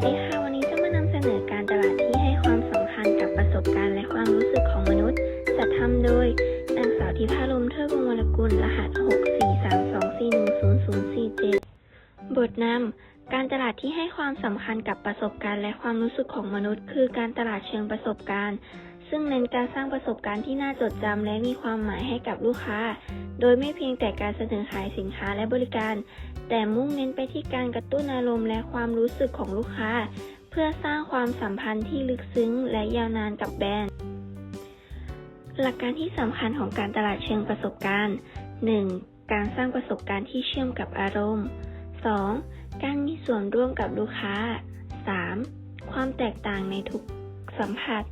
วัสดีค่ะ วันนี้จะมานำเสนอการตลาดที่ให้ความสำคัญกับประสบการณ์และความรู้สึกของมนุษย์ จัดทำโดยนางสาวทิพาลมเทิดวงวรกุล รหัส 64324100047 บทนำการตลาดที่ให้ความสำคัญกับประสบการณ์และความรู้สึกของมนุษย์ คือการตลาดเชิงประสบการณ์ ซึ่งเน้นการสร้างประสบการณ์ที่น่าจดจำและมีความหมายให้กับลูกค้า โดยไม่เพียงแต่การเสนอขายสินค้าและบริการ แต่มุ่งเน้นไปที่การกระตุ้นอารมณ์และความรู้สึกของลูกค้า เพื่อสร้างความสัมพันธ์ที่ลึกซึ้งและยาวนานกับแบรนด์ หลักการที่สำคัญของการตลาดเชิงประสบการณ์ 1. การสร้างประสบการณ์ที่เชื่อมกับอารมณ์ 2. การมีส่วนร่วมกับลูกค้า 3. ความแตกต่างในทุกสัมผัส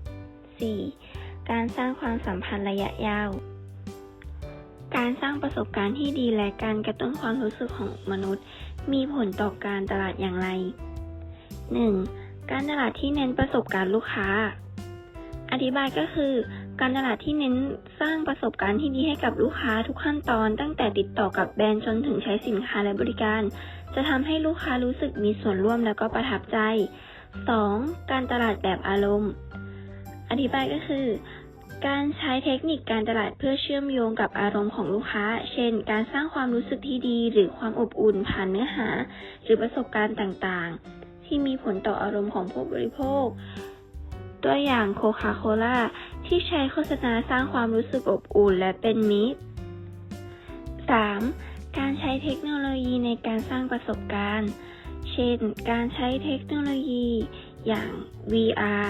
4. การสร้างความสัมพันธ์ระยะยาว การสร้างประสบการณ์ที่ดีและการกระตุ้นความรู้สึกของมนุษย์ มีผลต่อการตลาดอย่างไร 1. การตลาดที่เน้นประสบการณ์ลูกค้า อธิบายก็คือ การตลาดที่เน้นสร้างประสบการณ์ที่ดีให้กับลูกค้าทุกขั้นตอน ตั้งแต่ติดต่อกับแบรนด์จนถึงใช้สินค้าและบริการ จะทำให้ลูกค้ารู้สึกมีส่วนร่วมแล้วก็ประทับใจ 2. การตลาดแบบอารมณ์ อธิบายก็คือ การใช้เทคนิคการตลาดเพื่อเชื่อมโยงกับอารมณ์ของลูกค้า เช่น การสร้างความรู้สึกที่ดี หรือความอบอุ่นผ่านเนื้อหา หรือประสบการณ์ต่างๆ ที่มีผลต่ออารมณ์ของผู้บริโภค ตัวอย่างโคคาโคล่าที่ใช้โฆษณาสร้างความรู้สึกอบอุ่นและเป็นมิตร 3. การใช้เทคโนโลยีในการสร้างประสบการณ์ เช่น การใช้เทคโนโลยีอย่าง VR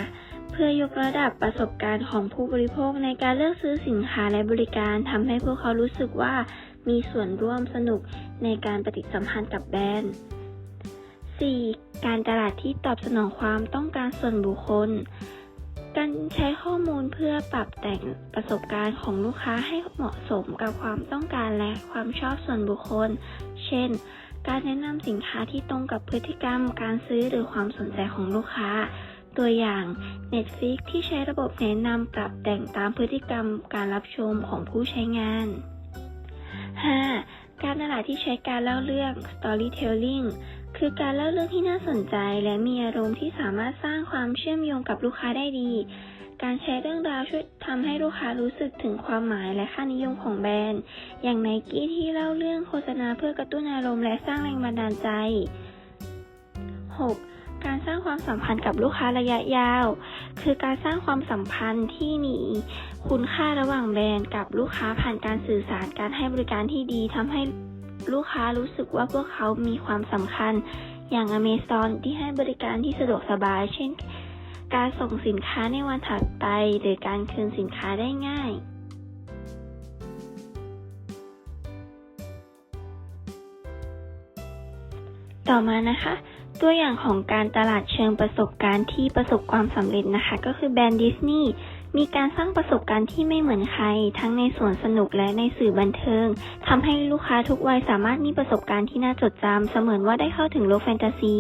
พื่อยกระดับประสบการณ์ของผู้บริโภคในการเลือกซื้อสินค้าและบริการทำให้พวกเขารู้สึกว่ามีส่วนร่วมสนุกในการปฏิสัมพันธ์กับแบรนด์ 4. การตลาดที่ตอบสนองความต้องการส่วนบุคคล การใช้ข้อมูลเพื่อปรับแต่งประสบการณ์ของลูกค้าให้เหมาะสมกับความต้องการและความชอบส่วนบุคคล เช่น การแนะนำสินค้าที่ตรงกับพฤติกรรม การซื้อหรือความสนใจของลูกค้า ตัวอย่าง Netflix ที่ใช้ระบบแนะนำปรับแต่งตามพฤติกรรมการรับชมของผู้ใช้งาน 5. การตลาดที่ใช้การเล่าเรื่อง storytelling คือการเล่าเรื่องที่น่าสนใจ และมีอารมณ์ที่สามารถสร้างความเชื่อมโยงกับลูกค้าได้ดี การใช้เรื่องราวช่วยทำให้ลูกค้ารู้สึกถึงความหมายและค่านิยมของแบรนด์ อย่างไนกี้ที่เล่าเรื่องโฆษณาเพื่อกระตุ้นอารมณ์และสร้างแรงบันดาลใจ 6. การสร้างความสัมพันธ์กับลูกค้าระยะยาว คือการสร้างความสัมพันธ์ที่มีคุณค่าระหว่างแบรนด์กับลูกค้าผ่านการสื่อสารการให้บริการที่ดีทำให้ลูกค้ารู้สึกว่าพวกเขามีความสำคัญ อย่างอเมซอนที่ให้บริการที่สะดวกสบาย เช่น การส่งสินค้าในวันถัดไป หรือการคืนสินค้าได้ง่ายต่อมานะคะ ตัวอย่างของการตลาดเชิงประสบการณ์ที่ประสบความสำเร็จนะคะ ก็คือแบรนด์ดิสนีย์มีการสร้างประสบการณ์ที่ไม่เหมือนใคร ทั้งในสวนสนุกและในสื่อบันเทิงทำให้ลูกค้าทุกวัยสามารถมีประสบการณ์ที่น่าจดจำเสมือนว่าได้เข้าถึงโลกแฟนตาซี